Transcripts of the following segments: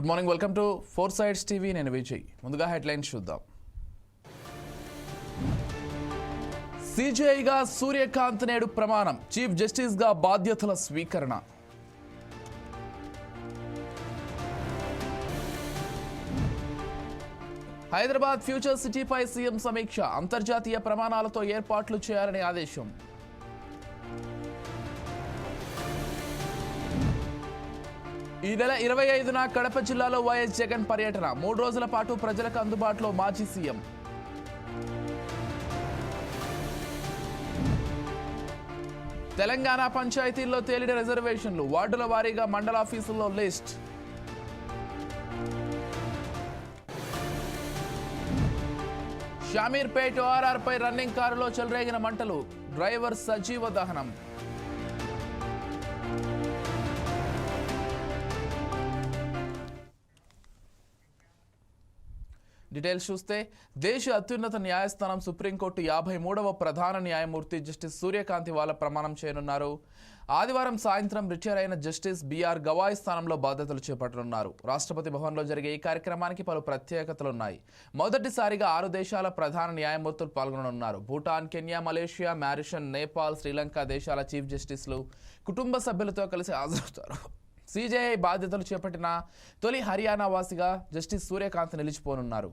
Good morning welcome to four sides TV నేను విజయ్. ముందుగా headlines చూద్దాం. సిజేఐగా సూర్యకాంత్ నేడు ప్రమాణం. చీఫ్ జస్టిస్గా బాధ్యతల స్వీకరణ. హైదరాబాద్ ఫ్యూచర్ సిటీపై సీఎం సమీక్ష. అంతర్జాతీయ ప్రమాణాలతో ఏర్పాట్లు చేయాలని ఆదేశం. ఈ నెల ఇరవై ఐదున కడప జిల్లాలో వైఎస్ జగన్ పర్యటన. మూడు రోజుల పాటు ప్రజలకు అందుబాటులో మాజీ సీఎం. తెలంగాణ పంచాయతీల్లో తేలిన రిజర్వేషన్లు. వార్డుల వారీగా మండల ఆఫీసుల్లో లిస్ట్. షామీర్పేట్ ఓఆర్ఆర్పై రన్నింగ్ కారులో చెలరేగిన మంటలు. డ్రైవర్ సజీవ దహనం. డీటెయిల్స్ చూస్తే దేశ అత్యున్నత న్యాయస్థానం సుప్రీంకోర్టు యాభై మూడవ ప్రధాన న్యాయమూర్తి జస్టిస్ సూర్యకాంతి వాళ్ళ ప్రమాణం చేయనున్నారు. ఆదివారం సాయంత్రం రిటైర్ అయిన జస్టిస్ బిఆర్ గవాయ్ స్థానంలో బాధ్యతలు చేపట్టనున్నారు. రాష్ట్రపతి భవన్లో జరిగే ఈ కార్యక్రమానికి పలు ప్రత్యేకతలున్నాయి. మొదటిసారిగా ఆరు దేశాల ప్రధాన న్యాయమూర్తులు పాల్గొననున్నారు. Bhutan Kenya Malaysia Mauritius Nepal Sri Lanka దేశాల చీఫ్ జస్టిస్లు కుటుంబ సభ్యులతో కలిసి హాజరవుతారు. సీజేఐ బాధ్యతలు చేపట్టిన తొలి హర్యానా వాసిగా జస్టిస్ సూర్యకాంత్ నిలిచిపోనున్నారు.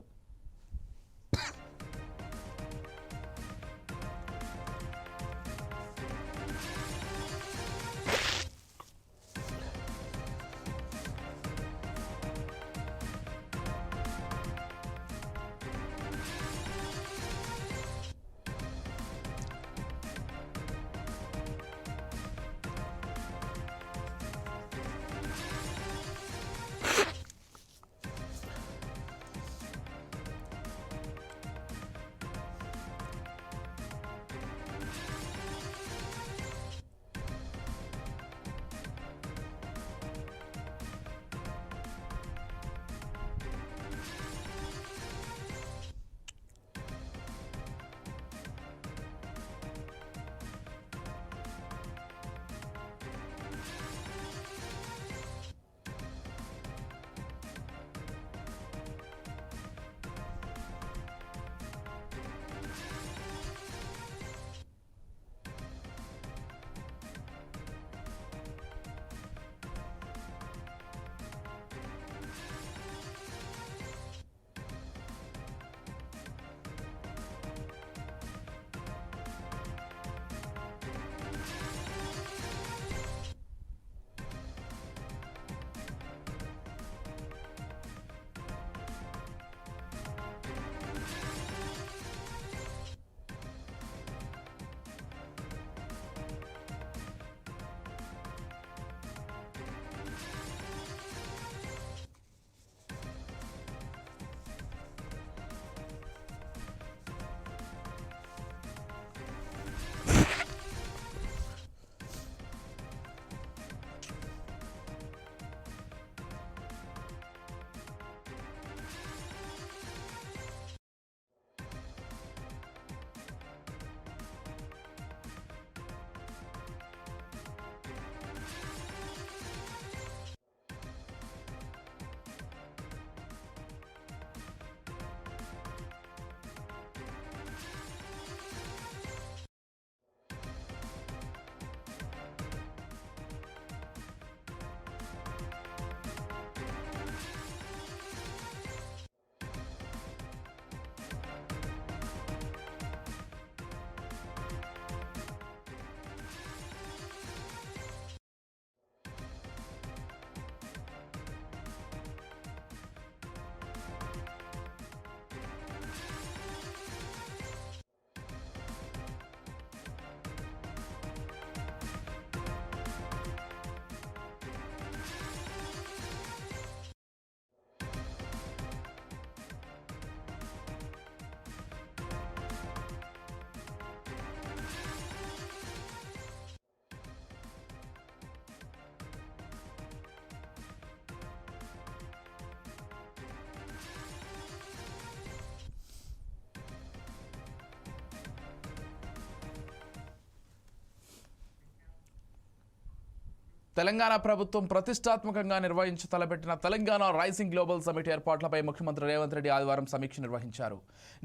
తెలంగాణ ప్రభుత్వం ప్రతిష్టాత్మకంగా నిర్వహించి తలపెట్టిన తెలంగాణ రైజింగ్ గ్లోబల్ సమిట్ ఏర్పాట్లపై ముఖ్యమంత్రి రేవంత్ రెడ్డి ఆదివారం సమీక్ష నిర్వహించారు.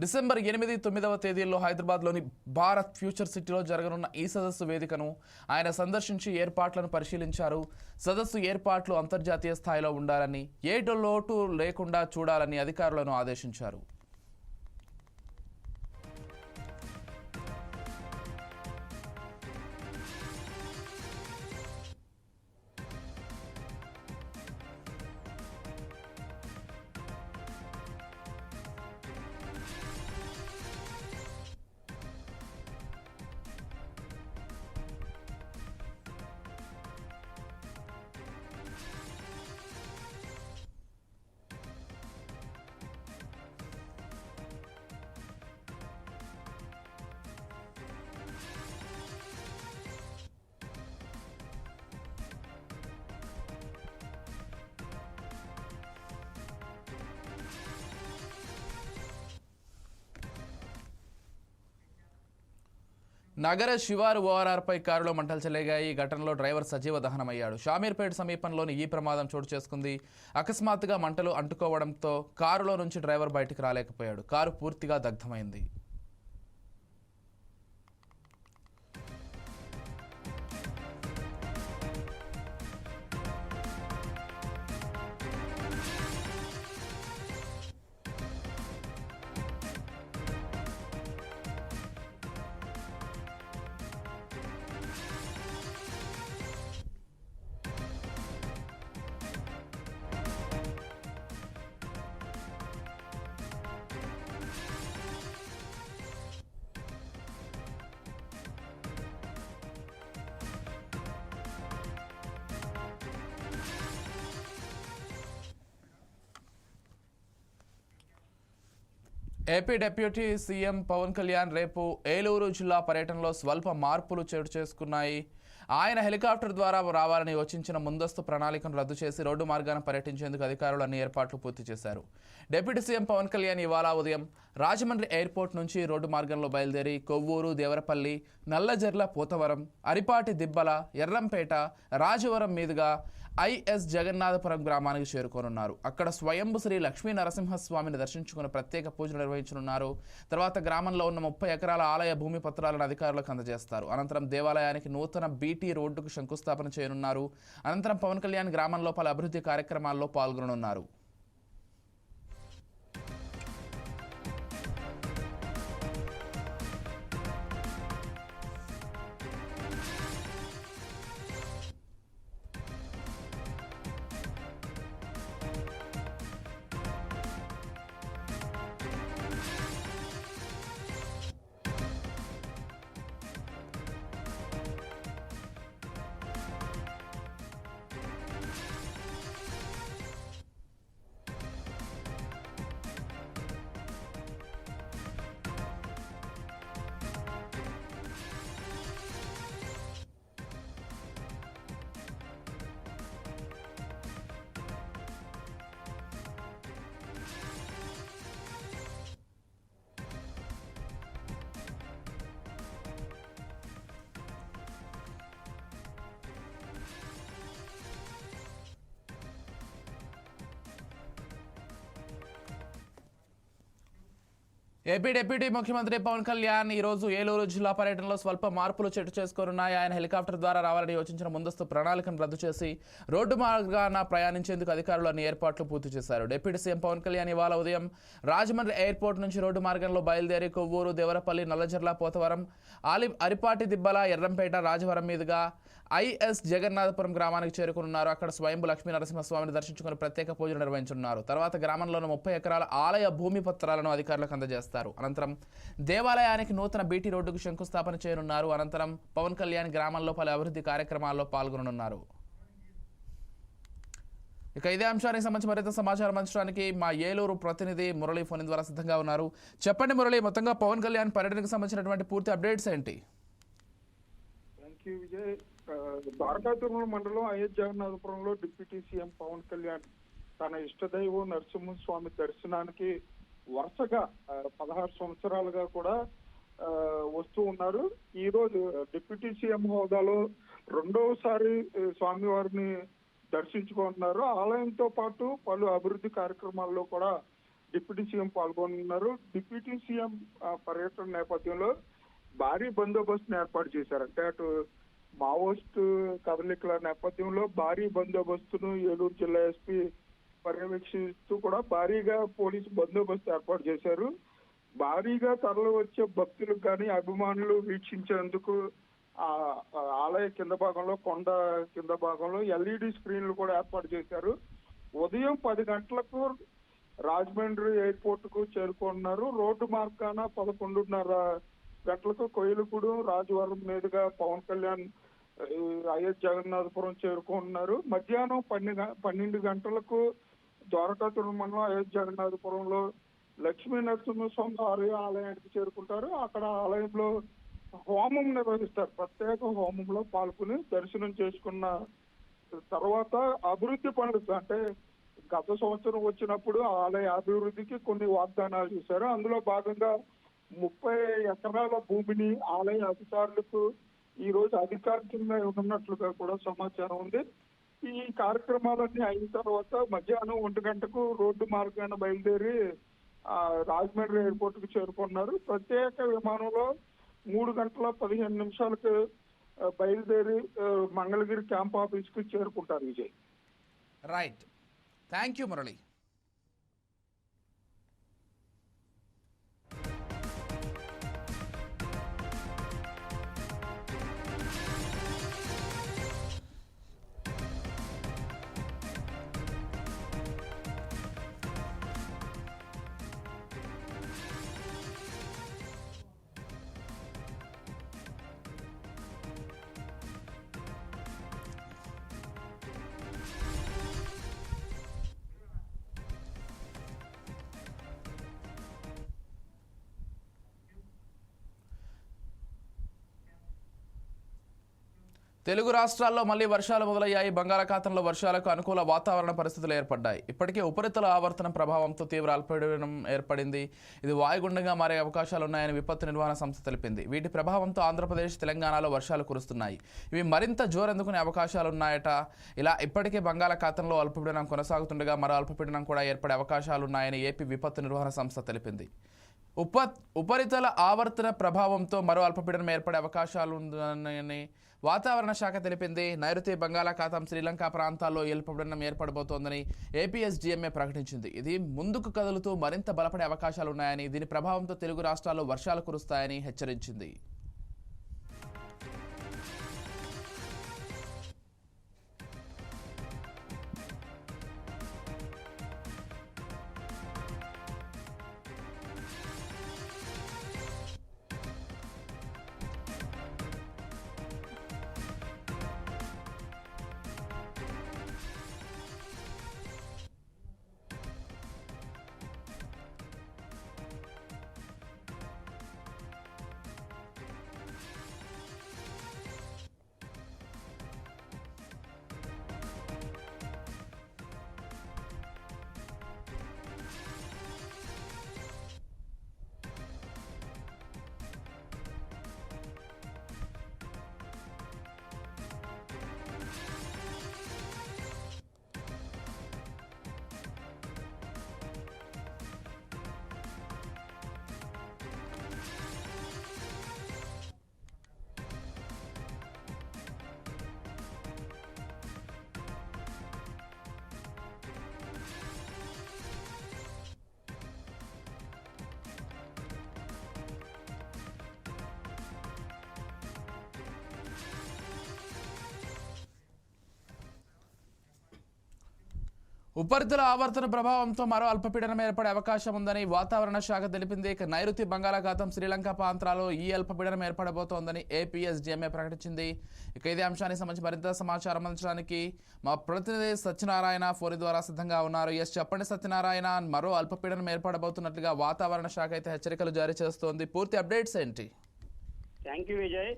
డిసెంబర్ ఎనిమిది తొమ్మిదవ తేదీల్లో హైదరాబాద్లోని భారత్ ఫ్యూచర్ సిటీలో జరగనున్న ఈ సదస్సు వేదికను ఆయన సందర్శించి ఏర్పాట్లను పరిశీలించారు. సదస్సు ఏర్పాట్లు అంతర్జాతీయ స్థాయిలో ఉండాలని ఏ లోటు లేకుండా చూడాలని అధికారులను ఆదేశించారు. నగర శివారు ఓఆర్ఆర్పై కారులో మంటలు చెలగాయి. ఈ ఘటనలో డ్రైవర్ సజీవ దహనమయ్యాడు. షామీర్పేట సమీపంలోని ఈ ప్రమాదం చోటు చేసుకుంది. అకస్మాత్తుగా మంటలు అంటుకోవడంతో కారులో నుంచి డ్రైవర్ బయటకు రాలేకపోయాడు. కారు పూర్తిగా దగ్ధమైంది. AP deputy CM Pawan Kalyan రేపు ఏలూరు జిల్లా పర్యటనలో స్వల్ప మార్పులు చోటు చేసుకున్నాయి. ఆయన హెలికాప్టర్ ద్వారా రావాలని యోచించిన ముందస్తు ప్రణాళికను రద్దు చేసి రోడ్డు మార్గాన పర్యటించేందుకు అధికారులు అన్ని ఏర్పాట్లు పూర్తి చేశారు. డిప్యూటీ సీఎం పవన్ కళ్యాణ్ ఇవాళ ఉదయం రాజమండ్రి ఎయిర్పోర్ట్ నుంచి రోడ్డు మార్గంలో బయలుదేరి కొవ్వూరు దేవరపల్లి నల్లజర్ల పోతవరం అరిపాటి దిబ్బల ఎర్రంపేట రాజవరం మీదుగా ఐఎస్ జగన్నాథపురం గ్రామానికి చేరుకోనున్నారు. అక్కడ స్వయంభు శ్రీ లక్ష్మీ నరసింహస్వామిని దర్శించుకుని ప్రత్యేక పూజలు నిర్వహించనున్నారు. తర్వాత గ్రామంలో ఉన్న ముప్పై ఎకరాల ఆలయ భూమి పత్రాలను అధికారులకు అందజేస్తారు. అనంతరం దేవాలయానికి నూతన బీటీ రోడ్డుకు శంకుస్థాపన చేయనున్నారు. అనంతరం పవన్ కళ్యాణ్ గ్రామంలో పలు అభివృద్ధి కార్యక్రమాల్లో పాల్గొననున్నారు. ఏపీ డిప్యూటీ ముఖ్యమంత్రి పవన్ కళ్యాణ్ ఈ రోజు ఏలూరు జిల్లా పర్యటనలో స్వల్ప మార్పులు చెట్టు చేసుకోనున్నాయి. ఆయన హెలికాప్టర్ ద్వారా రావాలని యోచించిన ముందస్తు ప్రణాళికను రద్దు చేసి రోడ్డు మార్గాన ప్రయాణించేందుకు అధికారులు అన్ని ఏర్పాట్లు పూర్తి చేశారు. డిప్యూటీ సీఎం పవన్ కళ్యాణ్ ఇవాళ ఉదయం రాజమండ్రి ఎయిర్పోర్ట్ నుంచి రోడ్డు మార్గంలో బయలుదేరి కొవ్వూరు దేవరపల్లి నల్లజర్ల పోతవరం ఆలి అరిపాటి దిబ్బల ఎర్రంపేట రాజవరం మీదుగా ఐఎస్ జగన్నాథపురం గ్రామానికి చేరుకున్నారు అక్కడ స్వయంభు లక్ష్మీ నరసింహస్వామిని దర్శించుకుని ప్రత్యేక పూజలు నిర్వహించనున్నారు తర్వాత గ్రామంలోని ముప్పై ఎకరాల ఆలయ భూమి పత్రాలను అధికారులకు అందజేస్తారు. అనంతరం దేవాలయానికి నూతన బీటీ రోడ్డుకు శంకుస్థాపన చేయనున్నారు. అనంతరం పవన్ కళ్యాణ్ గ్రామంలో పలు అభివృద్ధి కార్యక్రమాల్లో పాల్గొననున్నారు. ఇక ఇదే అంశానికి సంబంధించి మరింత సమాచారం అందించడానికి మా ఏలూరు ప్రతినిధి మురళి ఫోన్ ద్వారా సిద్ధంగా ఉన్నారు. చెప్పండి మురళి మొత్తంగా పవన్ కళ్యాణ్ పర్యటనకు సంబంధించినటువంటి పూర్తి అప్డేట్స్ ఏంటి? థ్యాంక్ యూ విజయ్ ఆ, ద్వారకాతిరుమల మండలం అయోధ్య జగన్నాథపురంలో డిప్యూటీ సీఎం పవన్ కళ్యాణ్ తన ఇష్టదైవం నరసింహస్వామి దర్శనానికి వరుసగా పదహారు సంవత్సరాలుగా కూడా వస్తూ ఉన్నారు. ఈ రోజు డిప్యూటీ సీఎం హోదాలో రెండవసారి స్వామివారిని దర్శించుకుంటున్నారు ఆలయంతో పాటు పలు అభివృద్ధి కార్యక్రమాల్లో కూడా డిప్యూటీ సీఎం పాల్గొన్నారు డిప్యూటీ సీఎం పర్యటన నేపథ్యంలో భారీ బందోబస్తును ఏర్పాటు చేశారు. అంటే అటు మావోయిస్ట్ కదలికల నేపథ్యంలో భారీ బందోబస్తును ఏలూరు జిల్లా ఎస్పీ పర్యవేక్షిస్తూ కూడా భారీగా పోలీసు బందోబస్తు ఏర్పాటు చేశారు. భారీగా తరలి వచ్చే భక్తులకు కానీ అభిమానులు వీక్షించేందుకు ఆ ఆలయ కింద భాగంలో కొండ కింద భాగంలో ఎల్ఈడి స్క్రీన్లు కూడా ఏర్పాటు చేశారు. ఉదయం పది గంటలకు రాజమండ్రి ఎయిర్పోర్ట్కు చేరుకున్నారు. రోడ్డు మార్గాన పదకొండున్నర గంటలకు కోయిలగూడెం రాజవరం మీదుగా పవన్ కళ్యాణ్ ఐఎస్ జగన్నాథపురం చేరుకుంటున్నారు. మధ్యాహ్నం పన్నెండు పన్నెండు గంటలకు ద్వారకా తిరుమల ఐఎస్ జగన్నాథపురంలో లక్ష్మీ నరసింహస్వామి ఆలయ ఆలయానికి చేరుకుంటారు. అక్కడ ఆలయంలో హోమం నిర్వహిస్తారు. ప్రత్యేక హోమంలో పాల్గొని దర్శనం చేసుకున్న తర్వాత అభివృద్ధి పనులు అంటే గత సంవత్సరం వచ్చినప్పుడు ఆలయ అభివృద్ధికి కొన్ని వాగ్దానాలు చేశారు. అందులో భాగంగా ముప్పై ఎకరాల భూమిని ఆలయ అధికారులకు ఈ రోజు అధికారికంగా ఉన్నట్లుగా కూడా సమాచారం ఉంది. ఈ కార్యక్రమాలన్నీ అయిన తర్వాత మధ్యాహ్నం ఒంటి గంటకు రోడ్డు మార్గాన బయలుదేరి ఆ, రాజమండ్రి ఎయిర్పోర్ట్కు చేరుకున్నారు. ప్రత్యేక విమానంలో మూడు గంటల పదిహేను నిమిషాలకు బయలుదేరి మంగళగిరి క్యాంప్ ఆఫీస్కు చేరుకుంటారు Vijay. Right. Thank you Murali. Telugu రాష్ట్రాల్లో మళ్ళీ వర్షాలు మొదలయ్యాయి. బంగాళాఖాతంలో వర్షాలకు అనుకూల వాతావరణ పరిస్థితులు ఏర్పడ్డాయి. ఇప్పటికే ఉపరితల ఆవర్తన ప్రభావంతో తీవ్ర అల్పపీడనం ఏర్పడింది. ఇది వాయుగుండంగా మారే అవకాశాలు ఉన్నాయని విపత్తు నిర్వహణ సంస్థ తెలిపింది. వీటి ప్రభావంతో ఆంధ్రప్రదేశ్ తెలంగాణలో వర్షాలు కురుస్తున్నాయి. ఇవి మరింత జోరందుకునే అవకాశాలున్నాయట ఇలా ఇప్పటికే బంగాళాఖాతంలో అల్పపీడనం కొనసాగుతుండగా మరో అల్పపీడనం కూడా ఏర్పడే అవకాశాలున్నాయని ఏపీ విపత్తు నిర్వహణ సంస్థ తెలిపింది. ఉప ఉపరితల ఆవర్తన ప్రభావంతో మరో అల్పపీడనం ఏర్పడే అవకాశాలు ఉందని వాతావరణ శాఖ తెలిపింది. నైరుతి బంగాళాఖాతం శ్రీలంక ప్రాంతాల్లో ఈ ఏర్పడబోతోందని ఏపీఎస్డిఎంఏ ప్రకటించింది. ఇది ముందుకు కదులుతూ మరింత బలపడే అవకాశాలున్నాయని దీని ప్రభావంతో తెలుగు రాష్ట్రాల్లో వర్షాలు కురుస్తాయని హెచ్చరించింది. ఉపరితల ఆవర్తన ప్రభావంతో మరో అల్పపీడనం ఏర్పడే అవకాశం ఉందని వాతావరణ శాఖ తెలిపింది. ఇక నైరుతి బంగాళాఖాతం శ్రీలంక ప్రాంతాల్లో ఈ అల్పపీడనం ఏర్పడబోతోందని ఏపీఎస్డిఎంఏ ప్రకటించింది. ఇక ఇదే అంశానికి సంబంధించి మరింత సమాచారం అందించడానికి మా ప్రతినిధి సత్యనారాయణ ఫోన్ ద్వారా సిద్ధంగా ఉన్నారు. ఎస్ చెప్పండి సత్యనారాయణ. మరో అల్పపీడనం ఏర్పడబోతున్నట్లుగా వాతావరణ శాఖ అయితే హెచ్చరికలు జారీ చేస్తోంది. పూర్తి అప్డేట్స్ ఏంటి? Thank you Vijay.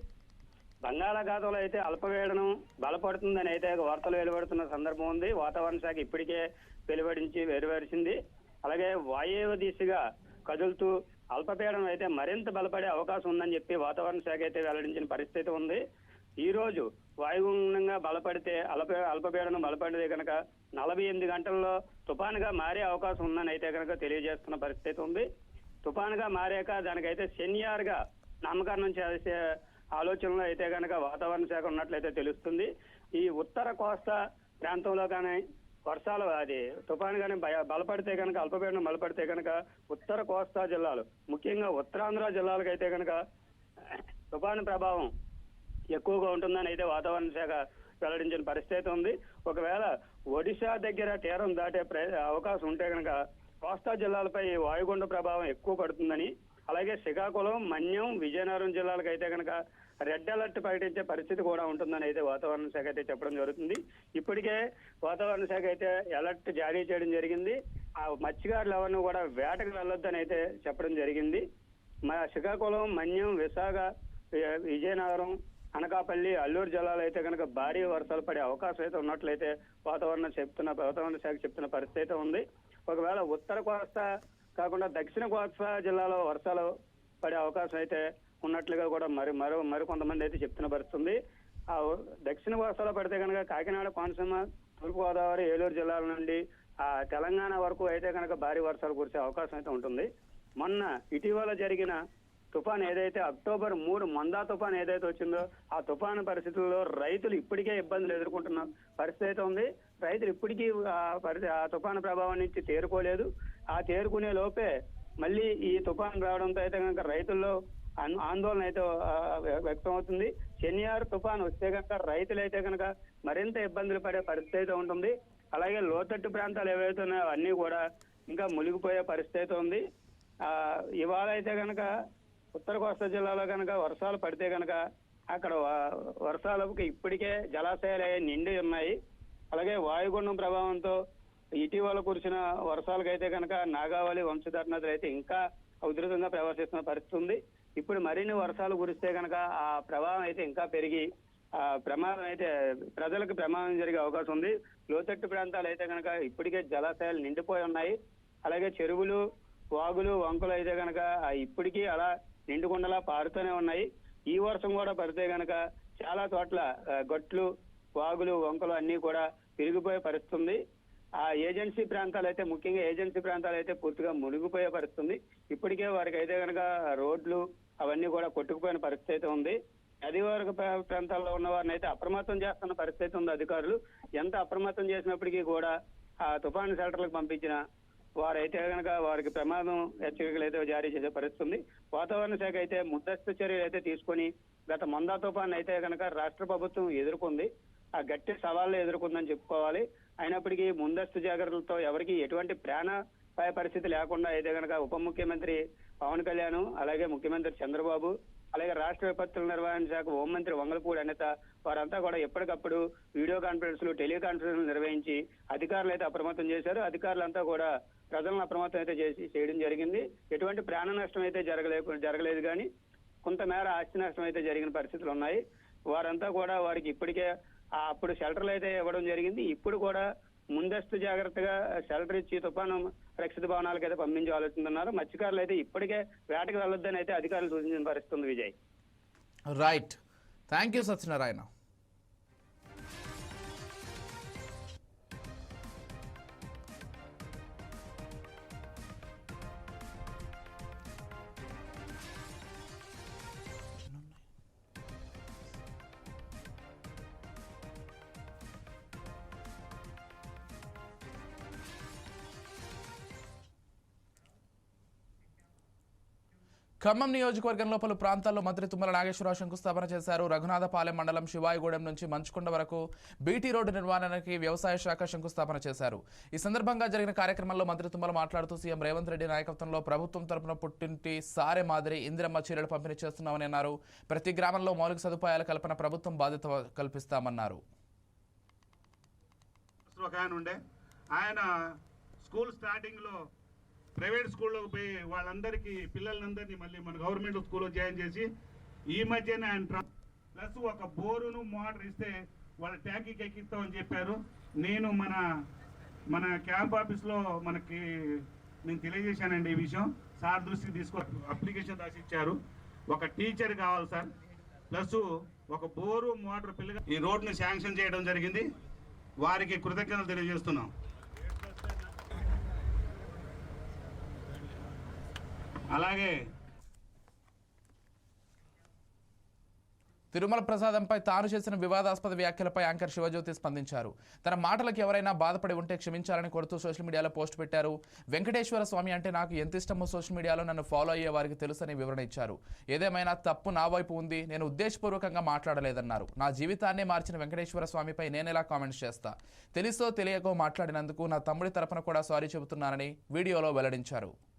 బంగాళాఖాతంలో అయితే అల్పపీడనం బలపడుతుందని అయితే వార్తలు వెలువడుతున్న సందర్భం ఉంది. వాతావరణ శాఖ ఇప్పటికే వెలువడించి వెలువరిచింది అలాగే వాయువ్య దిశగా కదులుతూ అల్పపీడనం అయితే మరింత బలపడే అవకాశం ఉందని చెప్పి వాతావరణ శాఖ అయితే వెల్లడించిన పరిస్థితి ఉంది. ఈ రోజు వాయుగుండంగా బలపడితే అల్ప అల్పపీడనం బలపడితే కనుక నలభై ఎనిమిది గంటల్లో తుఫానుగా మారే అవకాశం ఉందని అయితే కనుక తెలియజేస్తున్న పరిస్థితి ఉంది. తుఫానుగా మారాక దానికైతే శనియార్గా నామకరణం చేసే ఆలోచనలో అయితే కనుక వాతావరణ శాఖ ఉన్నట్లయితే తెలుస్తుంది. ఈ ఉత్తర కోస్తా ప్రాంతంలో కానీ వర్షాలు అది తుఫాను కానీ భయ- బలపడితే కనుక అల్పపీడనం బలపడితే కనుక ఉత్తర కోస్తా జిల్లాలు ముఖ్యంగా ఉత్తరాంధ్ర జిల్లాలకు అయితే కనుక తుఫాను ప్రభావం ఎక్కువగా ఉంటుందని అయితే వాతావరణ శాఖ వెల్లడించిన పరిస్థితి ఉంది. ఒకవేళ ఒడిశా దగ్గర తీరం దాటే అవకాశం ఉంటే కనుక కోస్తా జిల్లాలపై వాయుగుండ ప్రభావం ఎక్కువ పడుతుందని అలాగే శ్రీకాకుళం మన్యం విజయనగరం జిల్లాలకు అయితే కనుక రెడ్ అలర్ట్ ప్రకటించే పరిస్థితి కూడా ఉంటుందని అయితే వాతావరణ శాఖ అయితే చెప్పడం జరుగుతుంది. ఇప్పటికే వాతావరణ శాఖ అయితే అలర్ట్ జారీ చేయడం జరిగింది. ఆ మత్స్యకారులు ఎవరిని కూడా వేటకు వెళ్ళొద్దని అయితే చెప్పడం జరిగింది. మా శ్రీకాకుళం మన్యం విశాఖ విజయనగరం అనకాపల్లి అల్లూరు జిల్లాలో అయితే కనుక భారీ వర్షాలు పడే అవకాశం అయితే ఉన్నట్లయితే వాతావరణం చెప్తున్న వాతావరణ శాఖ చెప్తున్న పరిస్థితి అయితే ఉంది. ఒకవేళ ఉత్తర కోస్తా కాకుండా దక్షిణ కోస్తా జిల్లాలో వర్షాలు పడే అవకాశం అయితే ఉన్నట్లుగా కూడా మరి మరో మరి కొంతమంది అయితే చెప్తున్న పరిస్థితి ఆ దక్షిణ కోస్తాలో పడితే కనుక కాకినాడ కోనసీమ తూర్పుగోదావరి ఏలూరు జిల్లాల నుండి ఆ తెలంగాణ వరకు అయితే కనుక భారీ వర్షాలు కురిసే అవకాశం అయితే ఉంటుంది. మొన్న ఇటీవల జరిగిన తుఫాన్ ఏదైతే అక్టోబర్ మూడు మందా తుఫాన్ ఏదైతే వచ్చిందో ఆ తుఫాను పరిస్థితుల్లో రైతులు ఇప్పటికే ఇబ్బందులు ఎదుర్కొంటున్న పరిస్థితి అయితే ఉంది. రైతులు ఇప్పటికీ ఆ పరి- ఆ తుఫాను ప్రభావం నుంచి తేరుకోలేదు. ఆ తేరుకునే లోపే మళ్ళీ ఈ తుఫాన్ రావడంతో అయితే కనుక రైతుల్లో ఆందోళన అయితే వ్యక్తం అవుతుంది శనివారం తుఫాన్ వస్తే కనుక రైతులైతే కనుక మరింత ఇబ్బందులు పడే పరిస్థితి అయితే ఉంటుంది. అలాగే లోతట్టు ప్రాంతాలు ఏవైతే ఉన్నాయో అవన్నీ కూడా ఇంకా మునిగిపోయే పరిస్థితి అయితే ఉంది. ఆ ఇవాళ అయితే కనుక ఉత్తర కోస్తా జిల్లాలో కనుక వర్షాలు పడితే కనుక అక్కడ వర్షాలకు ఇప్పటికే జలాశయాలు నిండి ఉన్నాయి. అలాగే వాయుగుండం ప్రభావంతో ఇటీవల కురిసిన వర్షాలకైతే కనుక నాగావళి వంశధార నదులు అయితే ఇంకా ఉధృతంగా ప్రవర్తిస్తున్న పరిస్థితి ఉంది. ఇప్పుడు మరిన్ని వర్షాలు కురిస్తే కనుక ఆ ప్రవాహం అయితే ఇంకా పెరిగి ఆ ప్రమాదం అయితే ప్రజలకు ప్రమాదం జరిగే అవకాశం ఉంది. లోతట్టు ప్రాంతాలు అయితే కనుక ఇప్పటికే జలాశయాలు నిండిపోయి ఉన్నాయి. అలాగే చెరువులు వాగులు వంకలు అయితే కనుక ఇప్పటికీ అలా నిండుకుండలా పారుతూనే ఉన్నాయి. ఈ వర్షం కూడా పడితే కనుక చాలా చోట్ల గట్లు వాగులు వంకలు అన్ని కూడా పెరిగిపోయే పరిస్థితి ఉంది. ఆ ఏజెన్సీ ప్రాంతాలు అయితే ముఖ్యంగా ఏజెన్సీ ప్రాంతాలు అయితే పూర్తిగా మునిగిపోయే పరిస్థితుంది. ఇప్పటికే వారికి అయితే కనుక రోడ్లు అవన్నీ కూడా కొట్టుకుపోయిన పరిస్థితి అయితే ఉంది. నది వరకు ప్రాంతాల్లో ఉన్న వారిని అయితే అప్రమత్తం చేస్తున్న పరిస్థితి ఉంది అధికారులు. ఎంత అప్రమత్తం చేసినప్పటికీ కూడా ఆ తుఫాను షెల్టర్లకు పంపించిన వారైతే కనుక వారికి ప్రమాదం హెచ్చరికలు అయితే జారీ చేసే పరిస్థితి ఉంది. వాతావరణ శాఖ అయితే ముందస్తు చర్యలు అయితే తీసుకొని గత మందా తుఫాన్ అయితే కనుక రాష్ట్ర ప్రభుత్వం ఎదుర్కొంది. ఆ గట్టి సవాళ్ళు ఎదుర్కొందని చెప్పుకోవాలి. అయినప్పటికీ ముందస్తు జాగ్రత్తలతో ఎవరికి ఎటువంటి ప్రాణపాయ పరిస్థితి లేకుండా అయితే కనుక ఉప ముఖ్యమంత్రి పవన్ కళ్యాణ్ అలాగే ముఖ్యమంత్రి చంద్రబాబు అలాగే రాష్ట్ర విపత్తుల నిర్వహణ శాఖ హోంమంత్రి వంగలపూడి అనేత వారంతా కూడా ఎప్పటికప్పుడు వీడియో కాన్ఫరెన్స్లు టెలికాన్ఫరెన్స్లు నిర్వహించి అధికారులు అయితే అప్రమత్తం చేశారు. అధికారులంతా కూడా ప్రజలను అప్రమత్తం అయితే చేసి చేయడం జరిగింది. ఎటువంటి ప్రాణ నష్టం అయితే జరగలేదు జరగలేదు కానీ కొంతమేర ఆస్తి నష్టం అయితే జరిగిన పరిస్థితులు ఉన్నాయి. వారంతా కూడా వారికి ఇప్పటికే అప్పుడు షెల్టర్లు అయితే ఇవ్వడం జరిగింది. ఇప్పుడు కూడా ముందస్తు జాగ్రత్తగా షెల్టర్ ఇచ్చి తుఫాను రక్షిత భవనాలకు అయితే పంపించే ఆలోచిస్తున్నారు మత్స్యకారులు అయితే ఇప్పటికే వేటకు వెళ్ళొద్దని అయితే అధికారులు సూచించిన పరిస్థితుంది Vijay. Right thank you Satyanarayana Khammam నియోజకవర్గంలో పలు ప్రాంతాల్లో మంత్రి తుమ్మల నాగేశ్వరరావు శంకుస్థాపన చేశారు. రఘునాథపాలెం మండలం శివాయిగూడెం నుంచి మంచుకొండ వరకు బీటీ రోడ్డు నిర్మాణానికి వ్యవసాయ శాఖ శంకుస్థాపన చేశారు. ఈ సందర్భంగా జరిగిన కార్యక్రమంలో మంత్రి తుమ్మల మాట్లాడుతూ సీఎం రేవంత్ రెడ్డి నాయకత్వంలో ప్రభుత్వం తరపున పుట్టింటి సారే మాదిరి ఇందిరమ్మ చీరలు పంపిణీ చేస్తున్నామని అన్నారు. ప్రతి గ్రామంలో మౌలిక సదుపాయాల కల్పన ప్రభుత్వం బాధ్యత కల్పిస్తామన్నారు. ఆయన స్కూల్ స్టార్టింగ్లో ప్రైవేట్ స్కూల్లోకి పోయి వాళ్ళందరికీ పిల్లలందరినీ మళ్ళీ మన గవర్నమెంట్ స్కూల్లో జాయిన్ చేసి ఈ మధ్యనే ఆయన ప్లస్ ఒక బోరును మోటార్ ఇస్తే వాళ్ళ ట్యాంకీకి ఎక్కిస్తామని చెప్పారు. నేను మన మన క్యాంప్ ఆఫీస్లో మనకి నేను తెలియజేశానండి ఈ విషయం. సార్ దృష్టికి తీసుకో అప్లికేషన్ రాసి ఇచ్చారు ఒక టీచర్ కావాలి సార్. ప్లస్ ఒక బోరు మోటార్ పిల్లగా ఈ రోడ్ని శాంక్షన్ చేయడం జరిగింది. వారికి కృతజ్ఞతలు తెలియజేస్తున్నాం. అలాగే. తిరుమల ప్రసాదంపై తాను చేసిన వివాదాస్పద వ్యాఖ్యలపై యాంకర్ శివజ్యోతి స్పందించారు. తన మాటలకు ఎవరైనా బాధపడి ఉంటే క్షమించాలని కోరుతూ సోషల్ మీడియాలో పోస్ట్ పెట్టారు. వెంకటేశ్వర స్వామి అంటే నాకు ఎంత ఇష్టమో సోషల్ మీడియాలో నన్ను ఫాలో అయ్యే వారికి తెలుసని వివరణ ఇచ్చారు. ఏదేమైనా తప్పు నా వైపు ఉంది. నేను ఉద్దేశపూర్వకంగా మాట్లాడలేదన్నారు. నా జీవితాన్నే మార్చిన వెంకటేశ్వర స్వామిపై నేనెలా కామెంట్స్ చేస్తా? తెలుసో తెలియకో మాట్లాడినందుకు నా తమ్ముడి తరపున కూడా సారీ చెబుతున్నానని వీడియోలో వెల్లడించారు.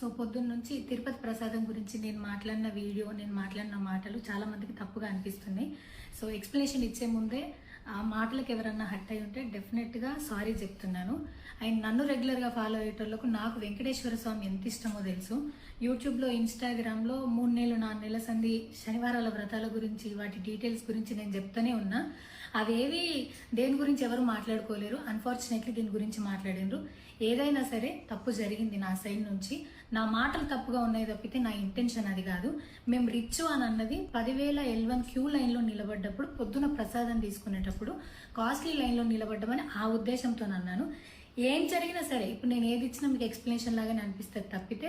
సో పొద్దున్న నుంచి తిరుపతి ప్రసాదం గురించి నేను మాట్లాడిన వీడియో నేను మాట్లాడిన మాటలు చాలామందికి తప్పుగా అనిపిస్తున్నాయి. సో ఎక్స్ప్లెనేషన్ ఇచ్చే ముందే ఆ మాటలకు ఎవరన్నా హట్ అయి ఉంటే డెఫినెట్గా సారీ చెప్తున్నాను. అండ్ నన్ను రెగ్యులర్గా ఫాలో అయ్యేటోళ్ళకు నాకు వెంకటేశ్వర స్వామి ఎంత ఇష్టమో తెలుసు. యూట్యూబ్లో ఇన్స్టాగ్రామ్లో మూడు నెలలు నాలుగు నెలల సంధి శనివారాల వ్రతాల గురించి వాటి డీటెయిల్స్ గురించి నేను చెప్తూనే ఉన్నా. అవేవి దేని గురించి ఎవరు మాట్లాడుకోలేరు. అన్ఫార్చునేట్లీ దీని గురించి మాట్లాడినరు. ఏదైనా సరే తప్పు జరిగింది నా సైడ్ నుంచి. నా మాటలు తప్పుగా ఉన్నాయి తప్పితే నా ఇంటెన్షన్ అది కాదు. మేము రిచ్ అని అన్నది పదివేల ఎల్ వన్ క్యూ లైన్లో నిలబడ్డప్పుడు పొద్దున ప్రసాదం తీసుకునేటప్పుడు కాస్ట్లీ లైన్లో నిలబడ్డమని ఆ ఉద్దేశంతో అన్నాను ఏం జరిగినా సరే ఇప్పుడు నేను ఏది ఇచ్చినా మీకు ఎక్స్ప్లెనేషన్ లాగానే అనిపిస్తుంది తప్పితే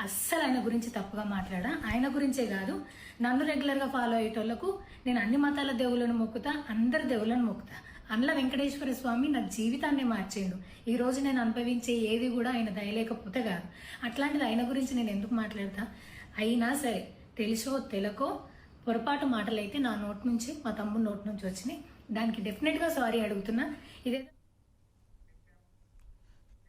అస్సలు ఆయన గురించి తప్పుగా మాట్లాడా? ఆయన గురించే కాదు. నన్ను రెగ్యులర్గా ఫాలో అయ్యేటోళ్ళకు నేను అన్ని మతాల దేవులను మొక్కుతా అందరి దేవులను మొక్కుతా. అందులో వెంకటేశ్వర స్వామి నా జీవితాన్ని మార్చేయండు. ఈ రోజు నేను అనుభవించే ఏది కూడా ఆయన దయలేకపోతే కాదు. అట్లాంటిది ఆయన గురించి నేను ఎందుకు మాట్లాడతా? అయినా సరే తెలుసో తెలకో పొరపాటు మాటలైతే నా నోట్ నుంచి మా తమ్ముడు నోట్ నుంచి వచ్చినాయి. దానికి డెఫినెట్గా సారీ అడుగుతున్నా. ఇదే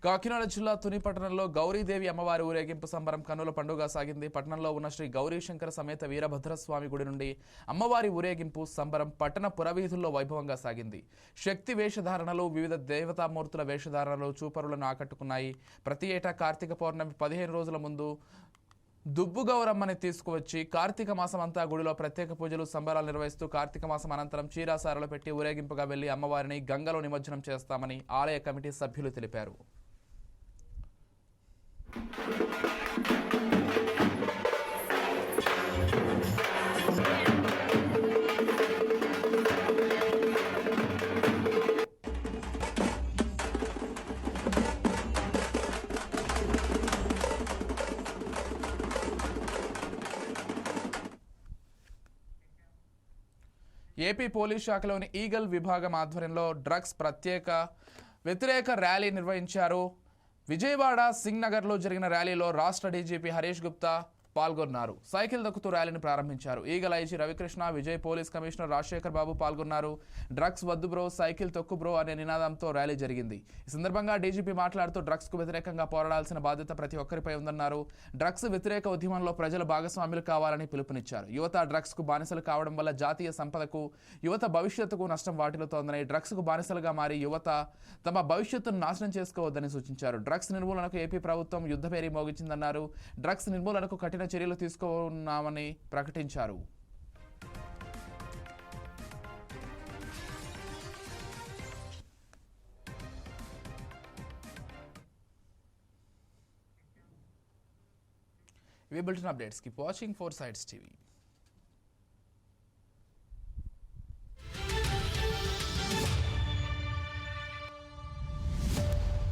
కాకినాడ జిల్లా తుని పట్టణంలో గౌరీదేవి అమ్మవారి ఊరేగింపు సంబరం కన్నుల పండుగ సాగింది. పట్టణంలో ఉన్న శ్రీ గౌరీశంకర సమేత వీరభద్రస్వామి గుడి నుండి అమ్మవారి ఊరేగింపు సంబరం పట్టణ పురవీధుల్లో వైభవంగా సాగింది. శక్తి వేషధారణలు వివిధ దేవతామూర్తుల వేషధారణలు చూపరులను ఆకట్టుకున్నాయి. ప్రతి ఏటా కార్తీక పౌర్ణమి పదిహేను రోజుల ముందు దుబ్బు గౌరమ్మని తీసుకువచ్చి కార్తీక మాసం అంతా గుడిలో ప్రత్యేక పూజలు సంబరాలు నిర్వహిస్తూ కార్తీక మాసం అనంతరం చీరాసారలు పెట్టి ఊరేగింపుగా వెళ్ళి అమ్మవారిని గంగలో నిమజ్జనం చేస్తామని ఆలయ కమిటీ సభ్యులు తెలిపారు. ఏపీ పోలీస్ శాఖలోని ఈగల్ విభాగం ఆధ్వర్యంలో డ్రగ్స్ ప్రత్యేక వ్యతిరేక ర్యాలీ నిర్వహించారు. విజయవాడ సింగ్ నగర్లో జరిగిన ర్యాలీలో రాష్ట్ర డీజీపీ హరీష్ గుప్తా పాల్గొన్నారు. సైకిల్ దక్కుతూ ర్యాలీని ప్రారంభించారు. ఈగల IG Ravikrishna Vijay police commissioner Rajasekhar Babu పాల్గొన్నారు. డ్రగ్స్ వద్దు బ్రో సైకిల్ తొక్కు బ్రో అనే నినాదంతో ర్యాలీ జరిగింది. ఈ సందర్భంగా డీజీపీ మాట్లాడుతూ డ్రగ్స్కు వ్యతిరేకంగా పోరాడాల్సిన బాధ్యత ప్రతి ఒక్కరిపై ఉందన్నారు. డ్రగ్స్ వ్యతిరేక ఉద్యమంలో ప్రజలు భాగస్వాములు కావాలని పిలుపునిచ్చారు. యువత డ్రగ్స్కు బానిసలు కావడం వల్ల జాతీయ సంపదకు యువత భవిష్యత్తుకు నష్టం వాటిల్లుతోందని డ్రగ్స్కు బానిసలుగా మారి యువత తమ భవిష్యత్తును నాశనం చేసుకోవద్దని సూచించారు. డ్రగ్స్ నిర్మూలనకు ఏపీ ప్రభుత్వం యుద్ధభేరీ మోగించిందన్నారు. డ్రగ్స్ నిర్మూలనకు కఠిన చర్యలు తీసుకున్నామని ప్రకటించారు. ఇవి bulletin updates keep watching four sides TV.